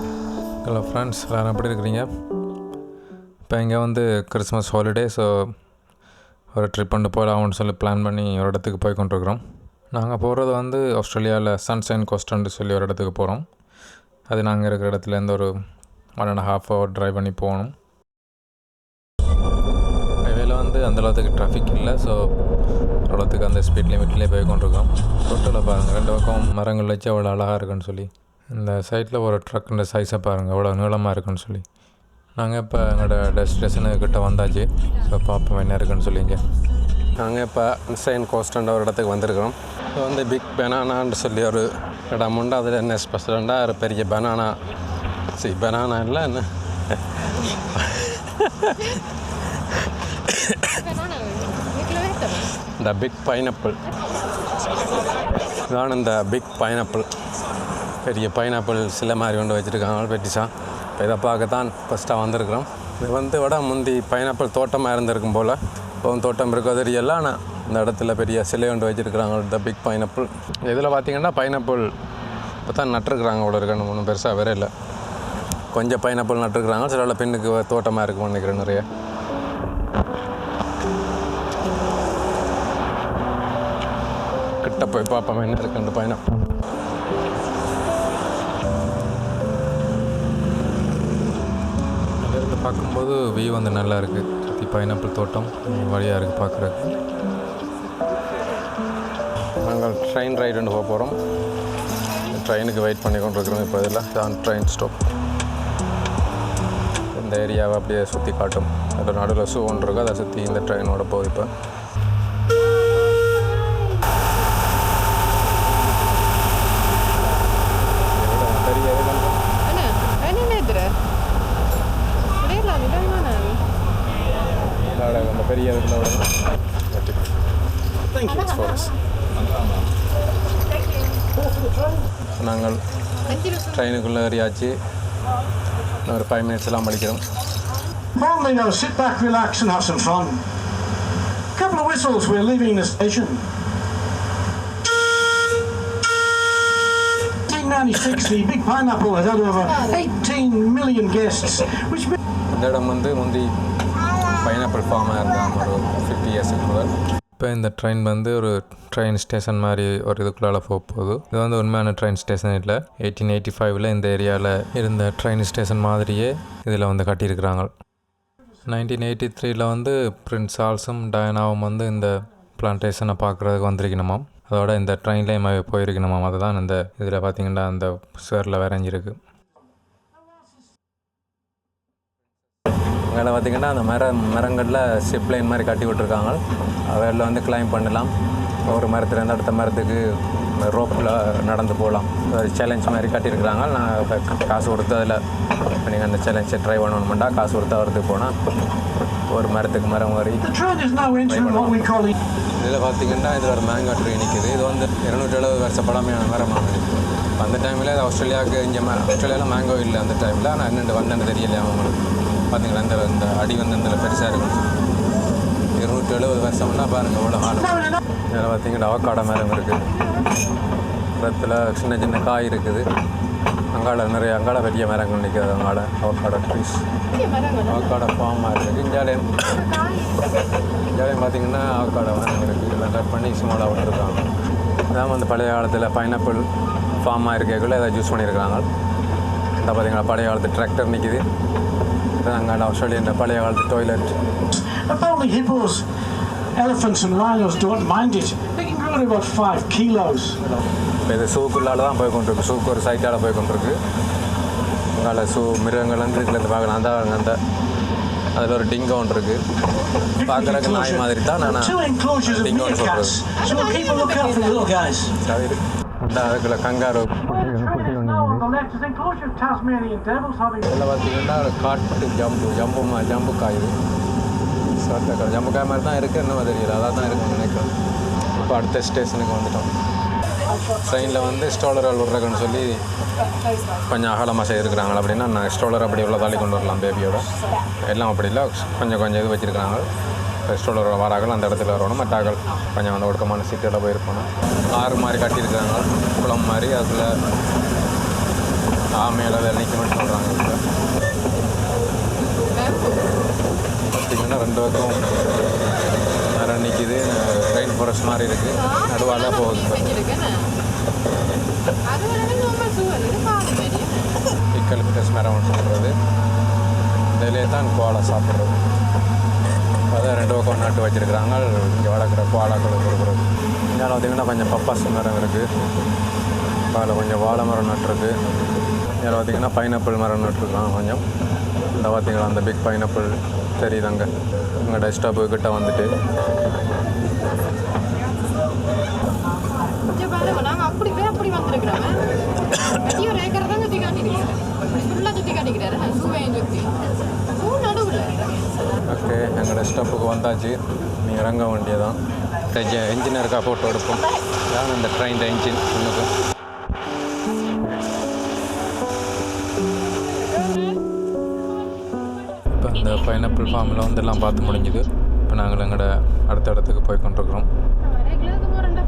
Hello friends எல்லோரும் எப்படி இருக்கிறீங்க? இப்போ இங்கே வந்து கிறிஸ்மஸ் ஹாலிடே ஸோ ஒரு ட்ரிப் பண்ணி போகலாம்னு சொல்லி பிளான் பண்ணி ஒரு இடத்துக்கு போய் கொண்டிருக்கிறோம். நாங்கள் போகிறது வந்து ஆஸ்திரேலியாவில் சன்ஷைன் கோஸ்டன்னு சொல்லி ஒரு இடத்துக்கு போகிறோம் அது நாங்கள் இருக்கிற இடத்துலேருந்து ஒரு one and half hour drive பண்ணி போகணும். ஹைவேல வந்து அந்த அளவுக்கு டிராஃபிக் இல்லை ஸோ ஓரளவுக்கு அந்த ஸ்பீட் லிமிட்லேயே போய் கொண்டிருக்கோம் டோட்டலாக பாருங்கள் ரெண்டு பக்கம் மரங்கள் வச்சு அவ்வளோ அழகாக இருக்குன்னு சொல்லி. இந்த சைட்டில் ஒரு ட்ரக்குன்ற சைஸை பாருங்கள் எவ்வளோ நீளமாக இருக்குன்னு சொல்லி. நாங்கள் இப்போ எங்களோட டெஸ்டினேஷனுக்கிட்ட வந்தாச்சு. ஸோ பார்ப்போம் என்ன இருக்குன்னு சொல்லிங்க நாங்கள் இப்போ இன்சைன் கோஸ்டன்ற ஒரு இடத்துக்கு வந்திருக்கிறோம். இப்போ வந்து பிக் பெனானான்னு சொல்லி ஒரு இடம் உண்டு. அதில் என்ன ஸ்பெஷல்ண்டா ஒரு பெரிய பெனானா சரி பெனானா இல்லை என்ன? இந்த பிக் பைனாப்பிள் இதான் இந்த பிக் பைனாப்பிள் பெரிய பைனாப்பிள் சில மாதிரி கொண்டு வச்சுருக்காங்க பெட்டிஸா இப்போ இதை பார்க்கத்தான் ஃபஸ்ட்டாக வந்திருக்கிறோம். இது வந்து விட முந்தி பைனாப்பிள் தோட்டமாக இருந்திருக்கும் போல். இப்போ தோட்டம் இருக்கோ. தெரியல ஆனால் இந்த இடத்துல பெரிய சிலை கொண்டு வச்சுருக்கிறாங்க. த பிக் பைனாப்பிள் இதில் பார்த்தீங்கன்னா பைனாப்பிள் இப்போ தான் நட்டுருக்குறாங்க அவ்வளோ இருக்கணும் ஒன்றும் பெருசாக வேற இல்லை கொஞ்சம் பைனாப்பிள் நட்டுருக்குறாங்க. சில பின்னுக்கு தோட்டமாக இருக்கும்னு நினைக்கிறேன் நிறைய. கிட்ட போய் பார்ப்போம் என்ன இருக்கு அந்த பயணம் பார்க்கும்போது வியூ வந்து நல்லா இருக்குது சுற்றி பைனாப்பிள் தோட்டம் வழியாக இருக்குது பார்க்குறதுக்கு. நாங்கள் ட்ரெயின் ரைடு போக போகிறோம் ட்ரெயினுக்கு வெயிட் பண்ணி கொண்டிருக்கிறோம் இப்போ இதில். தான் ட்ரெயின் ஸ்டாப் இந்த ஏரியாவை அப்படியே சுற்றி காட்டும். அதில் நடுவில் ஷூ ஒன்று இருக்குது அதை சுற்றி இந்த ட்ரெயினோட போகுது இப்போ பெரிய இது Anna, är ni nedre? Redan i den mannen? விளையாட அந்த பெரிய இதில் விட தேங்க் யூ ஃபார் நாங்கள் ட்ரெயினுக்குள்ளே ஏறியாச்சு ஒரு ஃபைவ் மினிட்ஸ் எல்லாம் படிக்கிறோம் Only now, sit back, relax, and have some fun. Couple of whistles, we're leaving the station. 1996, the Big Pineapple has had over 18 million guests, which means இந்த இடம் வந்து முந்தி pineapple ஃபார்மாக இருந்தாங்க ஒரு ஃபிஃப்டி இயர்ஸுக்கு முதல் இப்போ இந்த ட்ரெயின் வந்து ஒரு ட்ரெயின் ஸ்டேஷன் மாதிரி ஒரு இதுக்குள்ளால போக போகுது இது வந்து உண்மையான ட்ரெயின் ஸ்டேஷன் இல்லை. எயிட்டீன் எயிட்டி ஃபைவ்ல இந்த ஏரியாவில் இருந்த ட்ரெயின் ஸ்டேஷன் மாதிரியே இதில் வந்து கட்டியிருக்கிறாங்க. நைன்டீன் எயிட்டி த்ரீல வந்து பிரின்ஸ் சார்ல்ஸும் டயனாவும் வந்து இந்த பிளான்டேஷனை பார்க்குறதுக்கு வந்திருக்கணுமாம் அதோட இந்த ட்ரெயின்லேயும் போயிருக்கணுமாம் அதுதான் இந்த இதில் பார்த்தீங்கன்னா அந்த சுவரில் வரைஞ்சிருக்கு. மேலே பார்த்தீங்கன்னா அந்த மர மரங்களில் சிப் லைன் மாதிரி கட்டி விட்ருக்காங்க அதில் வந்து கிளைம் பண்ணலாம். ஒரு மரத்துலேருந்து அடுத்த மரத்துக்கு ரோப்பில் நடந்து போகலாம். ஒரு சேலஞ்ச் மாதிரி கட்டியிருக்கிறாங்க. நான் இப்போ காசு கொடுத்து அதில் நீங்கள் அந்த சேலஞ்சை ட்ரை பண்ணணுமெண்டா காசு கொடுத்து அவரத்துக்கு போனால் ஒரு மரத்துக்கு மரம் the இதில் பார்த்தீங்கன்னா இதில் ஒரு மேங்கோ ட்ரீ நிற்குது இது வந்து இருநூற்றி எழுபது வருஷ பழமையான மரமாக அந்த டைமில் ஆஸ்திரேலியாவுக்கு இங்கே ஆஸ்திரேலியாவில் மேங்கோ இல்லை அந்த டைமில் ஆனால் என்னென்று வந்தேன்னு தெரியல அவங்களுக்கு பார்த்தீங்களா? இந்த இந்த அடி வந்து இந்த பெருசாக இருக்கும். இருநூற்றி எழுபது வருஷம்னா பாருங்கள் இவ்வளோ ஆளும் இதில் பார்த்தீங்கன்னா அவக்காடை மரம் இருக்குது பக்கத்தில் சின்ன சின்ன காய் இருக்குது. அங்காட நிறைய அங்காட பெரிய மரங்கள் நிற்கிறது அங்காட அவக்காடோ ட்ரீஸ் அவக்காடோ ஃபார்மாக இருக்குது இந்தியாவிலேயும் இந்தியாவிலையும் பார்த்தீங்கன்னா அவக்காடோ மரம் இருக்குது இதெல்லாம் கட் பண்ணி ஸ்மாலாக விட்டுருக்காங்க இதான் வந்து பழைய காலத்தில் பைனாப்பிள் ஃபார்மாக இருக்கிறக்குள்ளே அதை ஜூஸ் பண்ணியிருக்காங்க இந்த பார்த்தீங்கன்னா பழைய காலத்து டிராக்டர் நிற்கிது அங்காட ஆஸ்திரேலியன் பழைய காலத்து toilet Apparently hippos, elephants and rhinos don't mind it. They can grow to about five kilos. இது சூக்குள்ளால தான் போய் கொண்டிருக்கு சூக்கு ஒரு சைட்டால் போய் கொண்டிருக்கு அங்கால சூ மிருகங்கள் வந்து இதுல இருந்து பார்க்கலாம் அந்த அந்த அதில் ஒரு டிங்கோ ஒன்று இருக்குது பார்க்குறதுக்கு நாய் மாதிரி தான் நான் டிங்கோன்னு. சொல்கிறது அதுக்குள்ள கங்காரு இதில் பார்த்தீங்கன்னா காட்டு ஜம்பு ஜம்பு ஜம்பு காய் இது சட்டக்காய் ஜம்பு காய் மாதிரி தான் இருக்குது இன்னும் தெரியல. அதான் தான் இருக்குன்னு நினைக்கிறேன். இப்போ அடுத்த ஸ்டேஷனுக்கு வந்துட்டோம். ட்ரெயினில் வந்து ஸ்டோலர் விட்றக்குன்னு சொல்லி கொஞ்சம் அகலமாக செய்திருக்கிறாங்க. அப்படின்னா நான் ஸ்டோலர் அப்படி உள்ள தாலி கொண்டு வரலாம் பேபியோட எல்லாம் அப்படி இல்லை. கொஞ்சம் கொஞ்சம் இது வச்சுருக்கிறாங்க. ஸ்டோலர் வரார்கள் அந்த இடத்துல வரணும். மற்றாக்கள் கொஞ்சம் அந்த ஒடுக்கமான சீட்டில் போயிருக்கணும். ஆறு மாதிரி கட்டியிருக்காங்க. குளம் மாதிரி அதில் ஆமையில் அதை நிற்கணும்னு சொல்கிறாங்க இப்போ. ரெண்டு பக்கம் மரம் நிற்கிது ட்ரெயின் ஃபாரஸ்ட் மாதிரி இருக்குது நடுவால போகுது. அது வந்து மரம் ஒன்று சொல்கிறது இதிலே தான் கோலை சாப்பிட்றது. அதான் ரெண்டு பக்கம் நட்டு வச்சுருக்குறாங்க. இங்கே வளர்க்குற கோலாக்கள் கொடுக்குறது. இதனால் பார்த்தீங்கன்னா கொஞ்சம் பப்பாசு மரம் இருக்குது அதில் கொஞ்சம் வாழை மரம் நட்டுருக்கு இதில் பார்த்தீங்கன்னா பைனாப்பிள் மரம் நட்டுருக்காங்க கொஞ்சம். இந்த பார்த்தீங்களா அந்த பிக் பைனாப்பிள் தெரியுது அங்கே. டெஸ்க்டாப்பு கிட்ட வந்துட்டு கொஞ்சம் பாருங்க நாங்கள் அப்படி பேர் அப்படி வந்திருக்கிறோம் பெரிய ஒரு ஏக்கர் தான் சுற்றி காட்டிக்கிறேன் ஃபுல்லாக சுற்றி காட்டிக்கிறாரு சூவையும் சுற்றி சூ நடுவில் ஓகே எங்களோட ஸ்டாப்புக்கு வந்தாச்சு. நீ இறங்க வேண்டியதான் என்ஜினியருக்காக ஃபோட்டோ எடுப்போம். யார் இந்த ட்ரெயின் இன்ஜின் உனக்கு இப்போ இந்த பைனாப்பிள் ஃபார்மில் வந்து எல்லாம் பார்த்து முடிஞ்சுது. இப்போ நாங்கள் எங்களோட அடுத்த இடத்துக்கு போய் கொண்டிருக்கிறோம்.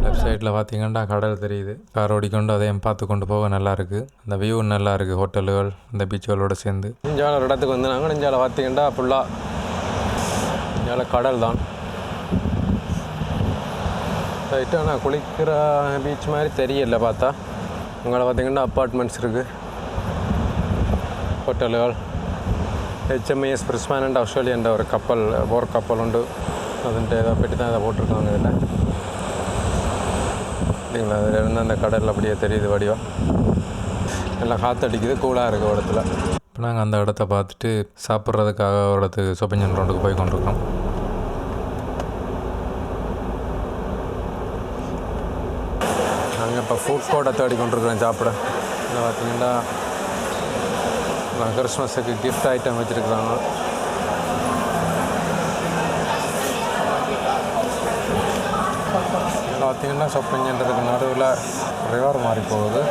லெஃப்ட் சைடில் பார்த்தீங்கன்னா கடல் தெரியுது. கார் ஓடிக்கொண்டு அதையும் பார்த்து கொண்டு போக நல்லா இருக்குது அந்த வியூ நல்லா இருக்குது ஹோட்டலுகள் இந்த பீச்சுகளோட சேர்ந்து. நெஞ்சால ஒரு இடத்துக்கு வந்து நாங்கள் நெஞ்சால பார்த்தீங்கன்னா ஃபுல்லாக மேலே கடல் தான். ரைட்டு ஆனால் குளிக்கிற பீச் மாதிரி தெரியல பார்த்தா. உங்களை பார்த்தீங்கன்னா அப்பார்ட்மெண்ட்ஸ் இருக்குது ஹோட்டலுகள் ஹெச்எம்ஐஎஸ் பிரிஸ்மான் அண்ட் ஆஸ்திரேலியன்ற ஒரு கப்பல் போர் கப்பல் உண்டு. அதுன்ட்டு இதை பற்றி தான் இதை போட்டிருக்காங்க இதில். இல்லைங்களா அதில் இருந்து அந்த கடல் அப்படியே தெரியுது வடிவம். நல்லா காற்று காற்றடிக்குது கூலாக இருக்குது இடத்துல நாங்கள் அந்த இடத்த பார்த்துட்டு சாப்பிட்றதுக்காக ஒரு இடத்துக்கு சொப்பஞ்சன் ரோண்டுக்கு போய் கொண்டிருக்கோம். நாங்கள் இப்போ ஃபுட் கோர்ட்டை தேடி கொண்டிருக்கிறோம் சாப்பிட. இதில் பார்த்தீங்கன்னா கிறிஸ்மஸுக்கு கிஃப்ட் ஐட்டம் வச்சுருக்குறாங்க. இதில் பார்த்தீங்கன்னா ஷாப்பிங் சென்டருக்கு நடுவில் ரிவர் மாறி போகுது.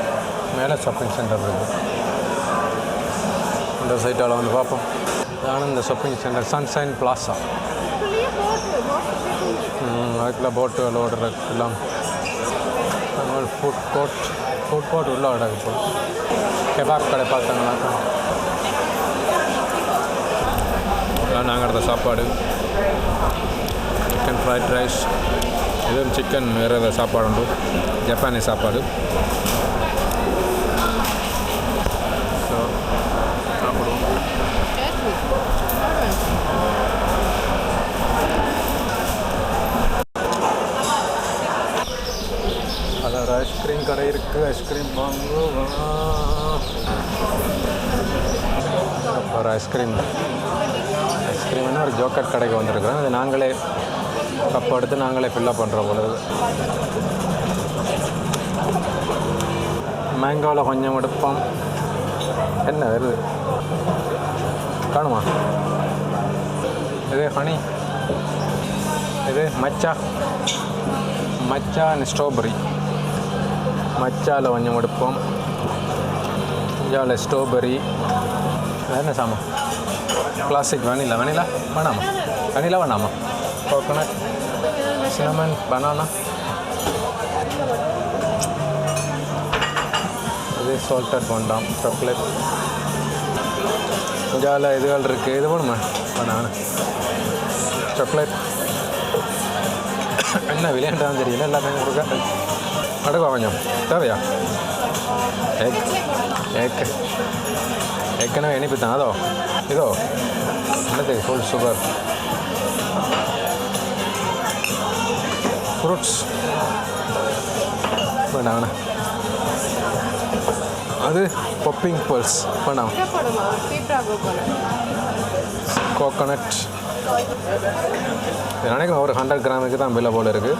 மேலே ஷாப்பிங் சென்டர் இருக்குது இந்த சைட்டால் வந்து பார்ப்போம். ஆனந்த இந்த ஷாப்பிங் சென்டர் சன்ஷைன் பிளாசா அதுக்குள்ள போட்டு ஓடுற எல்லாம். ஃபுட் கோர்ட் ஃபுட் கோர்ட் உள்ள கிடக்கு இப்போ கெபாப் கடை பார்த்தாங்களாக்கா நாங்கள் எடுத்த சாப்பாடு. சிக்கன் ஃப்ரைட் ரைஸ் இதுவும் சிக்கன் வேறு சாப்பாடு உண்டு. ஜப்பானி சாப்பாடு. கடை இருக்குது ஐஸ்கிரீம் வாங்குவோம். ஒரு ஐஸ்கிரீம் ஐஸ்கிரீம்னா ஒரு ஜோக்கட் கடைக்கு வந்திருக்கிறோம். அது நாங்களே கப் எடுத்து நாங்களே ஃபில்லப் பண்ணுறோம் பொழுது. மேங்கோவில் கொஞ்சம் எடுப்போம். என்ன வருது காணுமா? இது ஹனி இது மச்சா மச்சா அண்ட் ஸ்ட்ராபெரி மச்சாவில் கொஞ்சம் எடுப்போம் இஞ்சாவில் ஸ்ட்ராபெரி என்ன சாமா? கிளாசிக் வெனிலா வெனிலா வேணாமா? வெனிலா வேணாமா? கோகோனட் சினமன் பனானா இது சால்டட் வேண்டாம் சாக்லேட் இஞ்சாவில் இதுகள் இருக்குது இது வேணுமா. பனானா சாக்லேட் என்ன விளையாண்டான்னு தெரியல. எல்லாத்தையும் கொடுக்க. அடுக்கா கொஞ்சம் தேவையா ஏற்கனவே இனிப்பு தான் அதோ இதோ என்னத்துக்கு ஃபுல் சுகர் ஃப்ரூட்ஸ் வேண்டாம் வேணாம் அது பொப்பிங் பர்ஸ் வேண்டாம் கோகோனட் நினைக்கிறேன் ஒரு ஹண்ட்ரட் கிராமுக்கு தான் பில்லை போல் இருக்குது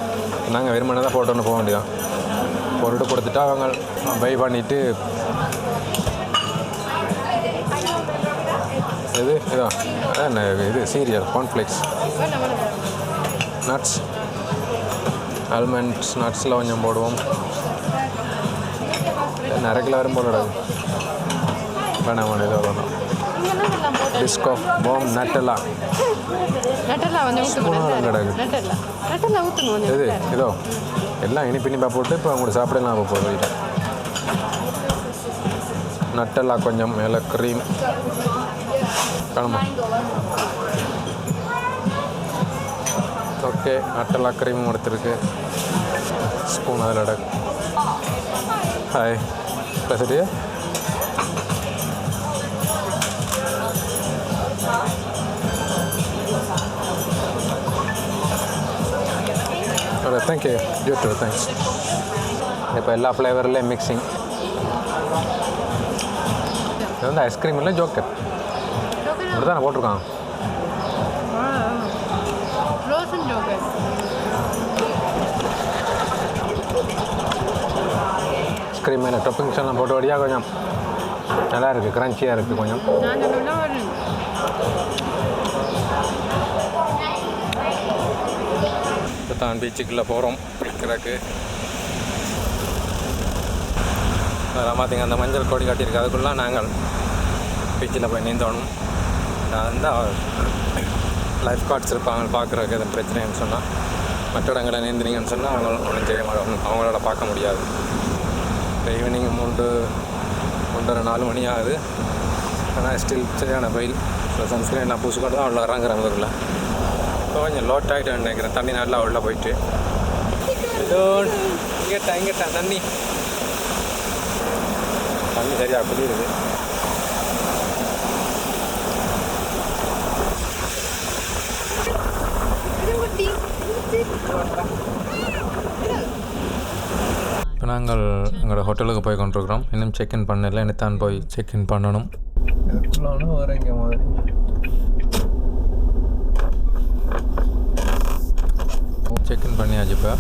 நாங்கள் வெறுமனே தான் போட்டோன்னு போக வேண்டியதான் பொருட்டு கொடுத்துட்டா அவங்க பை பண்ணிவிட்டு இது இதான் என்ன இது சீரியல் கார்ன்ஃப்ளேக்ஸ் நட்ஸ் ஆல்மண்ட்ஸ் நட்ஸில் கொஞ்சம் போடுவோம். நிறைய கிலோ வரும் வேணாம் வேணாம் இதோ அவ்வளோதான் இங்கெல்லாம் எல்லாம் போம் நட்டெல்லாம் இது. இதோ எல்லாம் இனிப்பு இனிப்பாக போட்டு இப்போ அவங்களுக்கு சாப்பிடலாம் அப்போ போதும் வீட்டை நட்டெல்லாம் கொஞ்சம் மேலே க்ரீம் காணுமா ஓகே நட்டெல்லாம் க்ரீமும் எடுத்துருக்கு ஸ்பூன் அதில் அடக்கு ஹாய் பேசுறியா? தேங்க்யூ யூ டூ தேங்க்ஸ் இப்போ எல்லா ஃப்ளேவர்லேயும் மிக்சிங் இது வந்து ஐஸ்கிரீம் இல்லை ஜோக்கர் இப்படி தானே போட்டிருக்கான் ஐஸ்கிரீம் மேலே டொப்பிங்ஸ் எல்லாம் போட்டு வழியாக கொஞ்சம் நல்லா இருக்குது க்ரன்ச்சியாக இருக்குது கொஞ்சம் நான் தான் பீச்சுக்குள்ளே போகிறோம். குளிக்கிறதுக்கு அதெல்லாம் பார்த்திங்க அந்த மஞ்சள் கொடி காட்டியிருக்கு. அதுக்குள்ளே நாங்கள் பீச்சில் போய் நீந்தோணும். நான் வந்து லைஃப் கார்ட்ஸ் இருப்பாங்க. பார்க்குறதுக்கு எதுவும் பிரச்சனைன்னு சொன்னால் மற்ற இடங்களை நீந்தினீங்கன்னு சொன்னால் அவங்க ஒன்றும் செய்ய மாட்டாங்க அவங்களால பார்க்க முடியாது. இப்போ ஈவினிங் மூன்று ஒன்றரை நாலு மணி ஆகுது. ஆனால் ஸ்டில் சரியான வெயில். ஸோ சன்ஸ்கிரீன் நான் பூசிக்கொண்டு தான் அவ்வளோ இறங்குறேன் அதுக்குள்ளே கொஞ்சம் லோட் ஆகிட்டு நினைக்கிறேன். தண்ணி நல்லா உள்ளே போயிட்டு. ஏதோ இங்கேட்டா இங்கேட்டா தண்ணி. தண்ணி சரியாக குளிருது. இப்போ நாங்கள் எங்களோட ஹோட்டலுக்கு போய் கொண்டிருக்கிறோம். இன்னும் செக்இன் பண்ணல. இனித்தான் போய் செக்இன் பண்ணணும். இதுக்குள்ள வேறு இங்கே மாதிரி. செக்இன் பண்ணியாச்சு இப்போ.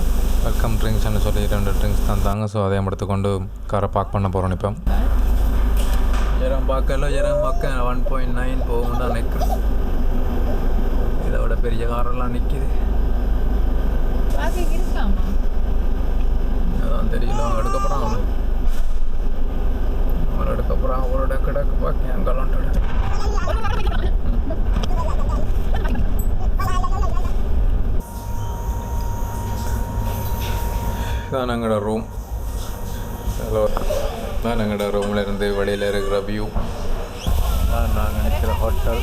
வெல்கம் ட்ரிங்க்ஸ்னு சொல்லி ரெண்டு ட்ரிங்க்ஸ் தந்தாங்க ஸோ அதையும் எடுத்துக்கொண்டு காரை பார்க் பண்ண போகிறோம் இப்போ. ஜரம் பார்க்கல ஜரம் பார்க்க. ஒன் பாயிண்ட் நைன் போகும் தான் நிற்கிறேன் இதை விட பெரிய காரெல்லாம் நிற்கிது அதான் தெரியல. அவங்க எடுக்க போகிறான் அவனு. அவன் எடுக்க போகிறான் அவரோட கிடக்கு பார்க்க அங்கெல்லாம் இதான் எங்களோட ரூம் ஹலோ தான் எங்களோட ரூமில் இருந்து வெளியில் இருக்கிற வியூ தான் நான் நினைக்கிற ஹோட்டல்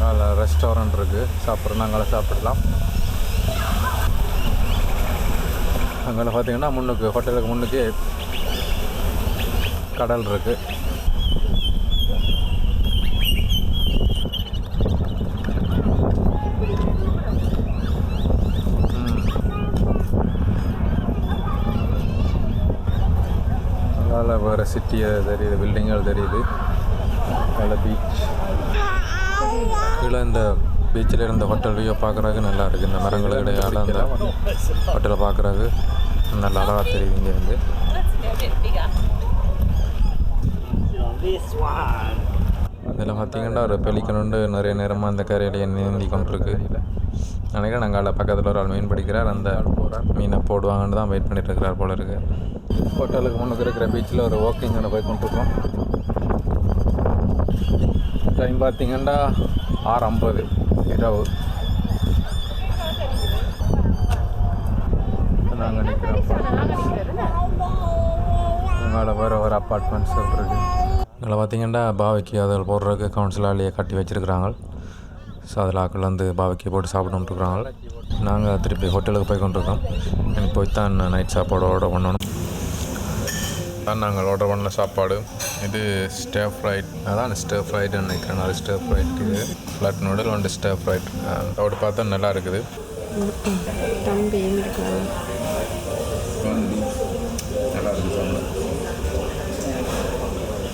மேலே ரெஸ்டாரண்ட் இருக்குது சாப்பிட்ற நாங்களாம் சாப்பிடலாம். அங்கே பார்த்தீங்கன்னா முன்னுக்கு ஹோட்டலுக்கு முன்னுக்கு கடல் இருக்குது அதில் வேறு சிட்டியை தெரியுது பில்டிங்கள் தெரியுது. நல்ல பீச் கீழே இந்த பீச்சில் இருந்த ஹோட்டல் வியூ பார்க்குறதுக்கு நல்லா இருக்குது இந்த மரங்கள் இடையால அந்த ஹோட்டலை பார்க்குறது நல்லா அழகாக தெரியுது இங்கேருந்து இருந்து. பார்த்தீங்கன்னா ஒரு பெலிக்கணுண்டு நிறைய நேரமாக அந்த கரையிலேயே நீந்தி கொண்டிருக்கு நினைக்கிறேன் நாங்கள் அதில் பக்கத்தில் ஒரு ஆள் மீன் பிடிக்கிறார் அந்த மீனை போடுவாங்கன்னு தான் வெயிட் பண்ணிட்டு இருக்கிறார் போல இருக்கு. ஹோட்டலுக்கு முன்னுக்கு இருக்கிற பீச்சில் ஒரு வாக்கிங் போய் கொண்டிருக்கோம் டைம் பார்த்தீங்கன்னா ஆறு ஐம்பது இரவு. நாங்கள் நிற்கிறோம் எங்களோட வேறு ஒரு அப்பார்ட்மெண்ட்ஸ் இருக்குது இதில் பார்த்தீங்கன்னா பாவைக்கு அதில் போடுறதுக்கு கவுன்சிலாலேயே கட்டி வச்சுருக்குறாங்க. ஸோ அதில் ஆக்கள் வந்து பாவைக்கு போட்டு சாப்பிட்டுருக்குறாங்க நாங்கள் திருப்பி ஹோட்டலுக்கு போய் கொண்டிருக்கோம். எனக்கு போய் தான் நைட் சாப்பாடு ஆர்டர் பண்ணணும். தான் நாங்கள் ஆர்டர் பண்ண சாப்பாடு. இது ஸ்டேர் ஃப்ரைட் அதான் ஸ்டேர் ஃப்ரைடுன்னு நினைக்கிறேன். நாலு ஸ்டேர் ஃப்ரைட் இது. ஃப்ளட் நூடல் ஒன்று ஸ்டேர் ஃப்ரைட் அதோட பார்த்தா நல்லா இருக்குது. தம்பி